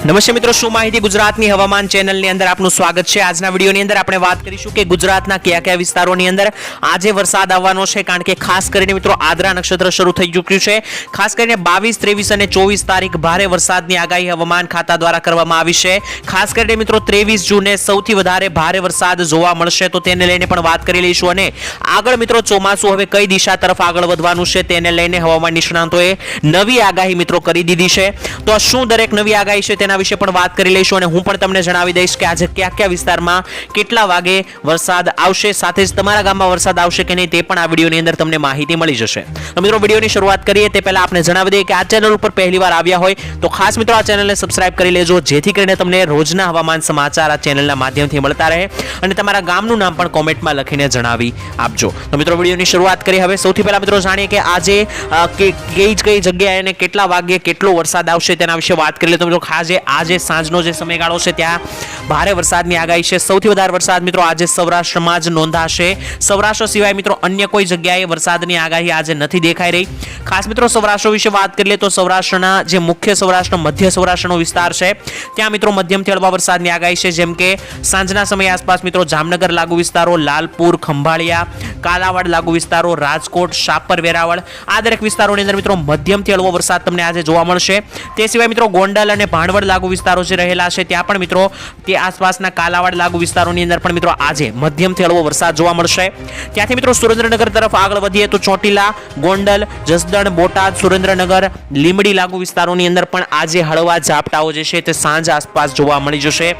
નમસ્તે મિત્રો, શું માહિતી ગુજરાતની હવામાન ચેનલની અંદર આપનું સ્વાગત છે? આજના વિડીયોની અંદર આપણે વાત કરીશું કે ગુજરાતના કયા કયા વિસ્તારોની અંદર આજે વરસાદ આવવાનો છે, કારણ કે ખાસ કરીને મિત્રો આદરા નક્ષત્ર શરૂ થઈ ચૂક્યું છે. ખાસ કરીને બાવીસ, ત્રેવીસ અને ચોવીસ તારીખ ભારે વરસાદની આગાહી હવામાન ખાતા દ્વારા કરવામાં આવી છે. ખાસ કરીને મિત્રો, ત્રેવીસ જૂને સૌથી વધારે ભારે વરસાદ જોવા મળશે, તો તેને લઈને પણ વાત કરી લઈશું. અને આગળ મિત્રો, ચોમાસું હવે કઈ દિશા તરફ આગળ વધવાનું છે, તેને લઈને હવામાન નિષ્ણાંતોએ નવી આગાહી મિત્રો કરી દીધી છે. તો શું દરેક નવી આગાહી છે, તેના વિશે પણ વાત કરી લઈશું અને હું પણ તમને જણાવી દઈશ કે આજે કયા કયા વિસ્તારમાં કેટલા વાગે વરસાદ આવશે, સાથે જ તમારા ગામમાં વરસાદ આવશે કે નહીં તે પણ આ વિડીયોની અંદર તમને માહિતી મળી જશે. તો મિત્રો, વિડીયોની શરૂઆત કરીએ તે પહેલાં આપણે જણાવી દઈએ કે આ ચેનલ ઉપર પહેલી વાર આવ્યા હોય તો ખાસ મિત્રો આ ચેનલને સબસ્ક્રાઇબ કરી લેજો, જેથી કરીને તમને રોજના હવામાન સમાચાર આ ચેનલના માધ્યમથી મળતા રહે અને તમારા ગામનું નામ પણ કોમેન્ટમાં લખીને જણાવી આપજો. તો મિત્રો, વિડીયોની શરૂઆત કરી હવે સૌથી પહેલાં મિત્રો જાણીએ કે આજે કઈ કઈ જગ્યાએ કેટલા વાગ્યે કેટલો વરસાદ આવશે તેના વિશે વાત કરી લે તો મિત્રો આજે સાંજનો જે સમયગાળો છે, ત્યાં ભારે વરસાદની આગાહી છે. સૌથી વધારે વરસાદ મિત્રો આજે સૌરાષ્ટ્રમાં જ નોંધાશે. સૌરાષ્ટ્ર સિવાય મિત્રો અન્ય કોઈ જગ્યાએ વરસાદની આગાહી આજે નથી દેખાઈ રહી. ખાસ મિત્રો સૌરાષ્ટ્ર વિશે વાત કરી લે તો સૌરાષ્ટ્રના જે મુખ્ય સૌરાષ્ટ્ર, મધ્ય સૌરાષ્ટ્રનો વિસ્તાર છે, ત્યાં મિત્રો મધ્યમથી હળવા વરસાદની આગાહી છે. જેમ કે સાંજના સમય આસપાસ મિત્રો જામનગર લાગુ વિસ્તારો, લાલપુર, ખંભાળિયા, કાલાવાડ લાગુ વિસ્તારો, રાજકોટ, શાપર, વેરાવળ આ દરેક વિસ્તારોની અંદર મિત્રો મધ્યમથી હળવો વરસાદ તમને આજે જોવા મળશે. તે સિવાય મિત્રો ગોંડલ અને ભાણવડ લાગુ વિસ્તારો જે રહેલા છે, ત્યાં પણ મિત્રો તે આસપાસના કાલાવાડ લાગુ વિસ્તારોની અંદર પણ મિત્રો આજે મધ્યમથી હળવો વરસાદ જોવા મળશે. ત્યાંથી મિત્રો સુરેન્દ્રનગર તરફ આગળ વધીએ તો ચોટીલા, ગોંડલ, જસદણ, બોટાદ, સુરેન્દ્રનગર લીમડી લાગુ વિસ્તારોની અંદર પણ આજે હળવા ઝાપટાઓ જે છે તે સાંજ આસપાસ જોવા મળી જશે.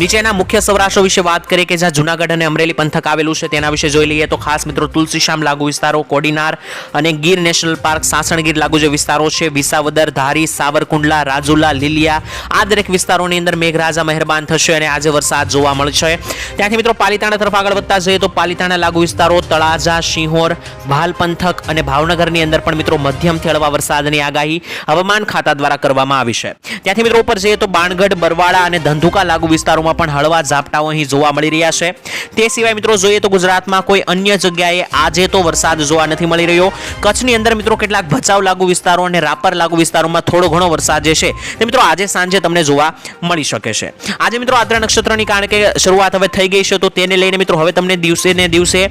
નીચેના મુખ્ય સૌરાષ્ટ્ર વિશે વાત કરીએ કે જ્યાં જુનાગઢ અને અમરેલી પંથક આવેલું છે, તેના વિશે જોઈ લઈએ તો ખાસ મિત્રો તુલસીશ્યામ લાગુ વિસ્તારો, કોડીનાર અને ગીર નેશનલ પાર્ક, સાસણગીર લાગુ જે વિસ્તારો છે, વિસાવદર, ધારી, સાવરકુંડલા, રાજુલા, લીલિયા, આ દરેક વિસ્તારોની અંદર મેઘરાજા મહેરબાન થશે અને આજે વરસાદ જોવા મળશે. ત્યાંથી મિત્રો પાલિતાણા તરફ આગળ વધતા જઈએ તો પાલિતાણા લાગુ વિસ્તારો, તળાજા સિંહોર ભાલ પંથક અને ભાવનગરની અંદર પણ મિત્રો મધ્યમથી હળવા વરસાદની આગાહી હવામાન ખાતા દ્વારા કરવામાં આવી છે. ત્યાંથી મિત્રો ઉપર જઈએ તો બાણગઢ, બરવાળા અને ધંધુકા લાગુ વિસ્તારોમાં પણ હળવા ઝાપટાઓ અહીં જોવા મળી રહ્યા છે. તે સિવાય મિત્રો જોઈએ તો ગુજરાતમાં કોઈ અન્ય જગ્યાએ આજે તો વરસાદ જોવા નથી મળી રહ્યો. કચ્છની અંદર મિત્રો કેટલાક ભચાઉ લાગુ વિસ્તારો અને રાપર લાગુ વિસ્તારોમાં થોડો ઘણો વરસાદ જે છે તે મિત્રો આજે સાંજે તમને જોવા મળી શકે છે. આજે મિત્રો આદ્રા નક્ષત્રની કારણ કે શરૂઆત હવે થઈ ગઈ છે તો તેને લઈને મિત્રો હવે તમને દિવસે ને દિવસે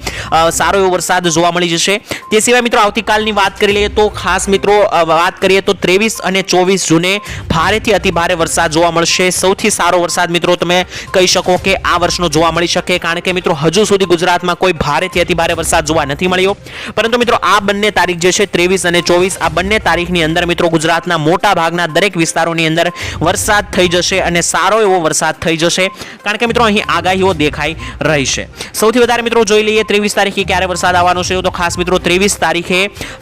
સારો એવો વરસાદ જોવા મળી જશે. તે સિવાય મિત્રો આવતીકાલની વાત કરી લઈએ તો ખાસ મિત્રો વાત કરીએ તો ત્રેવીસ અને ચોવીસ જૂને ભારેથી અતિ ભારે વરસાદ જોવા મળશે. સૌથી સારો વરસાદ મિત્રો તમે કહી શકો કે આ વર્ષનો જોવા મળી શકે. કારણ કે મિત્રો, હજુ સુધી ગુજરાતમાં કોઈ ભારેથી અતિ ભારે વરસાદ જોવા નથી મળ્યો. પરંતુ મિત્રો, આ બંને તારીખ જે છે, ત્રેવીસ અને ચોવીસ, આ બંને તારીખની અંદર મિત્રો, ગુજરાતના મોટા ભાગના દરેક વિસ્તારોની અંદર વરસાદ થઈ જશે અને સારો એવો વરસાદ થઈ જશે. કારણ કે મિત્રો, અહીં આગાહીઓ દેખાઈ રહી છે. સૌથી વધારે મિત્રો, જોઈ લઈએ ત્રેવીસ તારીખે ક્યારે વરસાદ આવવાનો છે. તો ખાસ મિત્રો, ત્રેવીસ તારીખે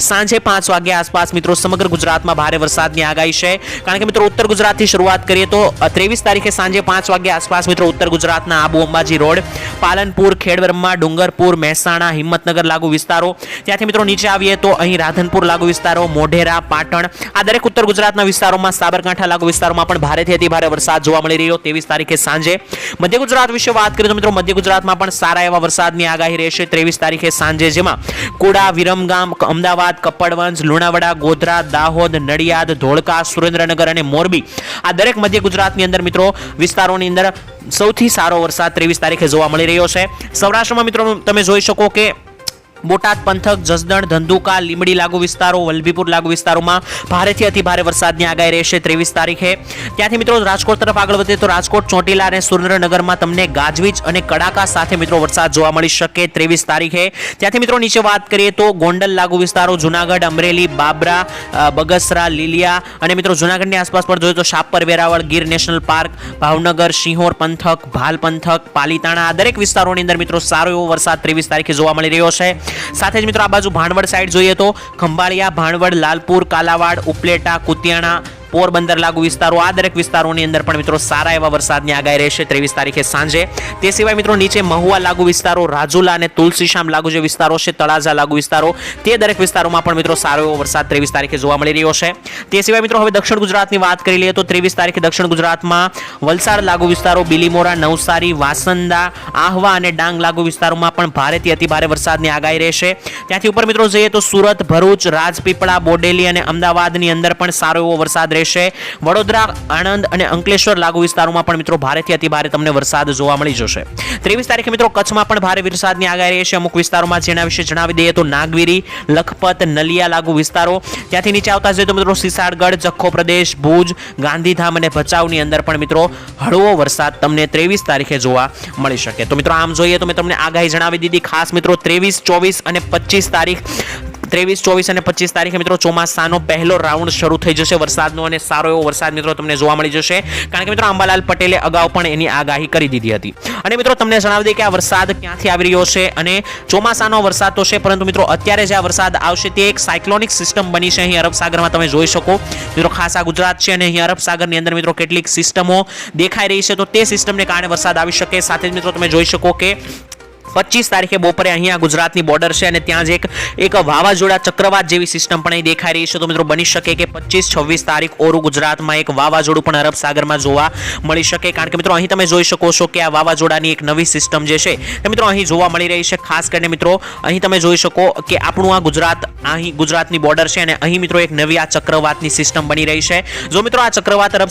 સાંજે પાંચ વાગ્યા આસપાસ મિત્રો, સમગ્ર ગુજરાતમાં ભારે વરસાદની આગાહી છે. કારણ કે મિત્રો, ઉત્તર ગુજરાતથી શરૂઆત કરીએ તો ત્રેવીસ તારીખે સાંજે પાંચ વાગ્યા આસપાસ મિત્રો ઉત્તર ગુજરાતના આબુ અંબાજી રોડ, પાલનપુર, ખેડબ્રહ્મા, ડુંગરપુર, મહેસાણા, હિંમતનગર લાગુ વિસ્તારો. ત્યાંથી મિત્રો નીચે આવીએ તો અહીં રાધનપુર લાગુ વિસ્તારો, મોઢેરા, પાટણ, આ દરેક ઉત્તર ગુજરાતના વિસ્તારોમાં સાબરકાંઠા લાગુ વિસ્તારોમાં પણ ભારેથી અતિ ભારે વરસાદ જોવા મળી રહ્યો. ત્રેવીસ તારીખે સાંજે મધ્ય ગુજરાત વિશે વાત કરીએ તો મિત્રો મધ્ય ગુજરાતમાં પણ સારા એવા વરસાદની આગાહી રહેશે. ત્રેવીસ તારીખે સાંજે જેમાં કુડા, વિરમગામ અમદાવાદ, કપડવંજ, લુણાવાડા, ગોધરા, દાહોદ, નડિયાદ, ધોળકા, સુરેન્દ્રનગર અને મોરબી આ દરેક મધ્ય ગુજરાતની અંદર મિત્રો વિસ્તારોની અંદર સૌથી સારો વરસાદ ત્રેવીસ તારીખે જોવા મળી રહ્યો છે. સૌરાષ્ટ્રમાં મિત્રો તમે જોઈ શકો કે બોટાદ પંથક, જસદણ, ધંધુકા લીમડી લાગુ વિસ્તારો, વલભીપુર લાગુ વિસ્તારોમાં ભારેથી અતિ ભારે વરસાદની આગાહી રહેશે ત્રેવીસ તારીખે. ત્યાંથી મિત્રો રાજકોટ તરફ આગળ વધીએ તો રાજકોટ, ચોટીલા અને સુરેન્દ્રનગરમાં તમને ગાજવીજ અને કડાકા સાથે મિત્રો વરસાદ જોવા મળી શકે ત્રેવીસ તારીખે. ત્યાંથી મિત્રો નીચે વાત કરીએ તો ગોંડલ લાગુ વિસ્તારો, જુનાગઢ, અમરેલી, બાબરા બગસરા, લીલિયા અને મિત્રો જુનાગઢની આસપાસ પર જોઈએ તો શાપર વેરાવળ, ગીર નેશનલ પાર્ક, ભાવનગર સિંહોર પંથક, ભાલ પંથક, પાલીતાણા આ દરેક વિસ્તારોની અંદર મિત્રો સારો એવો વરસાદ ત્રેવીસ તારીખે જોવા મળી રહ્યો છે. સાથે જ મિત્રો આ બાજુ ભાણવડ સાઈડ જોઈએ તો ખંભાળિયા, ભાણવડ, લાલપુર, કાલાવાડ, ઉપલેટા, કુતિયાણા પોરબંદર લાગુ વિસ્તારો, આ દરેક વિસ્તારોની અંદર પણ મિત્રો સારા એવા વરસાદની આગાહી રહેશે ત્રેવીસ તારીખે સાંજે. તે સિવાય મિત્રો નીચે મહુવા લાગુ વિસ્તારો, રાજુલા અને તુલસીશ્યામ લાગુ જે વિસ્તારો છે, તળાજા લાગુ વિસ્તારો, તે દરેક વિસ્તારોમાં પણ મિત્રો સારો એવો વરસાદ ત્રેવીસ તારીખે જોવા મળી રહ્યો છે. તે સિવાય મિત્રો હવે દક્ષિણ ગુજરાતની વાત કરી લઈએ તો ત્રેવીસ તારીખે દક્ષિણ ગુજરાતમાં વલસાડ લાગુ વિસ્તારો, બિલીમોરા, નવસારી, વાસંદા, આહવા અને ડાંગ લાગુ વિસ્તારોમાં પણ ભારેથી અતિ ભારે વરસાદની આગાહી રહેશે. ત્યાંથી ઉપર મિત્રો જઈએ તો સુરત, ભરૂચ, રાજપીપળા, બોડેલી અને અમદાવાદની અંદર પણ સારો એવો વરસાદ રહેશે. રહેશે. વડોદરા, આણંદ અને અંકલેશ્વર લાગુ વિસ્તારોમાં પણ મિત્રો ભારેથી અતિ ભારે તમને વરસાદ જોવા મળી જશે. ત્રેવીસ તારીખે મિત્રો કચ્છમાં પણ ભારે વરસાદની આગાહી રહેશે. અમુક વિસ્તારોમાં જેના વિશે જણાવી દઈએ તો નાગવીરી, લખપત, નલિયા લાગુ વિસ્તારો. ત્યાંથી નીચે આવતા જઈએ તો મિત્રો સિસાડગઢ, જખો પ્રદેશ, ભુજ, ગાંધીધામ અને ભચાઉની અંદર પણ મિત્રો હળવો વરસાદ તમને ત્રેવીસ તારીખે જોવા મળી શકે. તો મિત્રો આમ જોઈએ તો મેં તમને આગાહી જણાવી દીધી. ખાસ મિત્રો ત્રેવીસ, ચોવીસ અને પચીસ તારીખ ત્રેવીસ, ચોવીસ અને પચીસ તારીખે મિત્રો ચોમાસાનો પહેલો રાઉન્ડ શરૂ થઈ જશે. વરસાદનો અને સારો એવો વરસાદ મિત્રો તમને જોવા મળી જશે. કારણ કે મિત્રો અંબાલાલ પટેલે અગાઉ પણ એની આગાહી કરી દીધી હતી. અને મિત્રો તમને જણાવી દઈએ કે આ વરસાદ ક્યાંથી આવી રહ્યો છે અને ચોમાસાનો વરસાદ તો છે, પરંતુ મિત્રો અત્યારે જે આ વરસાદ આવશે તે એક સાયક્લોનિક સિસ્ટમ બની છે. અહીં અરબ સાગરમાં તમે જોઈ શકો. મિત્રો ખાસ આ ગુજરાત છે અને અહીં અરબ સાગરની અંદર મિત્રો કેટલીક સિસ્ટમો દેખાઈ રહી છે. તો તે સિસ્ટમને કારણે વરસાદ આવી શકે. સાથે જ મિત્રો તમે જોઈ શકો કે પચીસ તારીખે બપોરે અહીંયા ગુજરાતની બોર્ડર છે અને ત્યાં જ એક એક વાવાઝોડા ચક્રવાત જેવી સિસ્ટમ પણ અહીં દેખાઈ રહી છે. તો મિત્રો બની શકે કે પચીસ, છવ્વીસ તારીખ ઓરુ ગુજરાતમાં એક વાવાઝોડું પણ અરબ સાગરમાં જોવા મળી શકે. કારણ કે મિત્રો અહીં તમે જોઈ શકો છો કે આ વાવાઝોડાની એક નવી સિસ્ટમ જે છે તે મિત્રો અહીં જોવા મળી રહી છે. ખાસ કરીને મિત્રો અહીં તમે જોઈ શકો કે આપણું આ ગુજરાત અહીં ગુજરાતની બોર્ડર છે અને અહીં મિત્રો એક નવી આ ચક્રવાતની સિસ્ટમ બની રહી છે. જો મિત્રો આ ચક્રવાત અરબ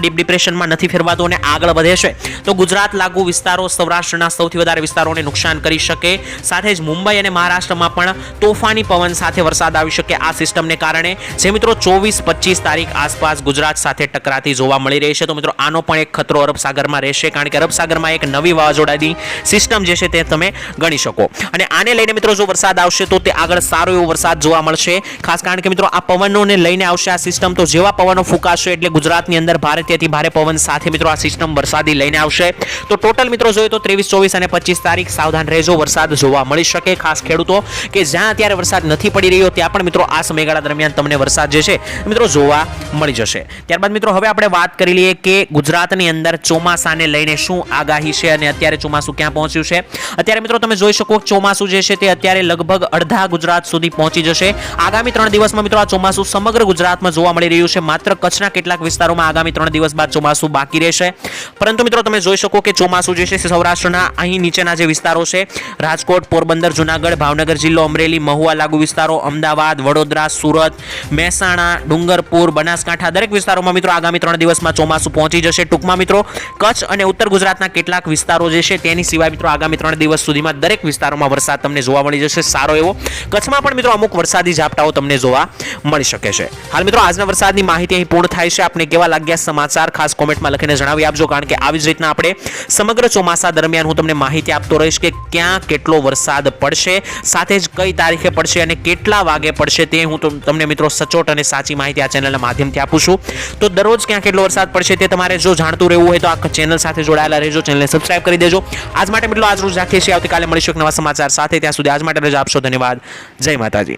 ડીપ ડિપ્રેશનમાં નથી ફેરવાતું અને આગળ વધે છે, તો ગુજરાત લાગુ વિસ્તારો સૌરાષ્ટ્રના સૌથી વધારે વિસ્તારોને નુકસાન કરી શકે. સાથે જ મુંબઈ અને મહારાષ્ટ્રમાં પણ તોફાની પવન સાથે વરસાદ આવી શકે આ સિસ્ટમને કારણે. જે મિત્રો ચોવીસ પચીસ તારીખ આસપાસ ગુજરાત સાથે ટકરાતી જોવા મળી રહી છે. તો મિત્રો આનો પણ એક ખતરો અરબ સાગરમાં રહેશે, કારણ કે અરબ એક નવી વાવાઝોડાની સિસ્ટમ જે છે તે તમે ગણી શકો. અને આને લઈને મિત્રો જો વરસાદ આવશે તો તે આગળ સારો એવો વરસાદ જોવા મળશે. ખાસ કારણ કે મિત્રો, આ પવનોને લઈને આવશે આ સિસ્ટમ તો જેવા પવનો ફૂંકાશે એટલે ગુજરાતની અંદર ભારેથી ભારે પવન સાથે મિત્રો આ સિસ્ટમ વરસાદી લઈને આવશે. તો ટોટલ મિત્રો જોઈએ તો ત્રેવીસ, ચોવીસ અને પચીસ તારીખ સાવધાન રહેજો, વરસાદ જોવા મળી શકે. ખાસ ખેડૂતો કે જ્યાં અત્યારે વરસાદ નથી પડી રહ્યો, ત્યાં પણ મિત્રો આ સમયગાળા દરમિયાન તમને વરસાદ જે છે, મિત્રો જોવા મળી જશે. ત્યારબાદ મિત્રો, હવે આપણે વાત કરી લઈએ કે ગુજરાતની અંદર ચોમાસાને લઈને શું આગાહી છે અને અત્યારે ચોમાસું ક્યાં પહોંચ્યું છે. અત્યારે મિત્રો તમે જોઈ શકો ચોમાસું જે છે તે અત્યારે લગભગ અડધા ગુજરાત સુધી પહોંચી જશે. આગામી ત્રણ દિવસમાં મિત્રો આ ચોમાસું સમગ્ર ગુજરાતમાં જોવા મળી રહ્યું છે. માત્ર કચ્છના કેટલાક વિસ્તારોમાં આગામી ત્રણ દિવસ બાદ ચોમાસું બાકી રહેશે. પરંતુ મિત્રો તમે જોઈ શકો કે ચોમાસું જે છે સૌરાષ્ટ્રના અહીં નીચેના જે વિસ્તારો છે, રાજકોટ, પોરબંદર, જુનાગઢ, ભાવનગર જિલ્લો, અમરેલી, મહુવા લાગુ વિસ્તારો, અમદાવાદ, વડોદરા, સુરત, મહેસાણા, ડુંગરપુર, બનાસકાંઠા દરેક વિસ્તારોમાં મિત્રો આગામી ત્રણ દિવસમાં ચોમાસું પહોંચી જશે. ટૂંકમાં મિત્રો કચ્છ અને ઉત્તર ગુજરાતના કેટલાક વિસ્તારો જે છે તેની સિવાય મિત્રો આગામી ત્રણ દિવસ સુધીમાં દરેક વિસ્તારોમાં વરસાદ તમને જોવા મળી જશે. સારો એવો. કચ્છમાં પણ મિત્રો અમુક વરસાદી ઝાપટાઓ તમને જોવા મળી શકે છે. હાલ મિત્રો, આજના વરસાદની માહિતી અહીં પૂર્ણ થાય છે. આપને કેવા લાગ્યા સમાચાર, ખાસ કોમેન્ટમાં લખીને જણાવી આપજો, કારણ કે આવી જ રીતના આપણે સમગ્ર ચોમાસા દરમિયાન હું તમને માહિતી આપતો રહીશ કે ક્યાં કેટલો વરસાદ પડશે, સાથે જ કઈ તારીખે પડશે અને કેટલા વાગે પડશે તે હું તમ- તમને મિત્રો સચોટ અને સાચી માહિતી આ ચેનલના માધ્યમથી આપું છું. તો દરરોજ ક્યાં કેટલો વરસાદ પડશે તે તમારે જો જાણતું રહેવું હોય તો આ ચેનલ સાથે જોડાયેલા રહેજો, ચેનલને સબસ્ક્રાઇબ કરી દેજો. આજ માટે મિત્રો, આજ રોજ રાખીએ છીએ. આવતીકાલે મળીશું એક નવા સમાચાર સાથે. ત્યાં સુધી આજ માટે રજા આપશો. ધન્યવાદ. જય માતાજી.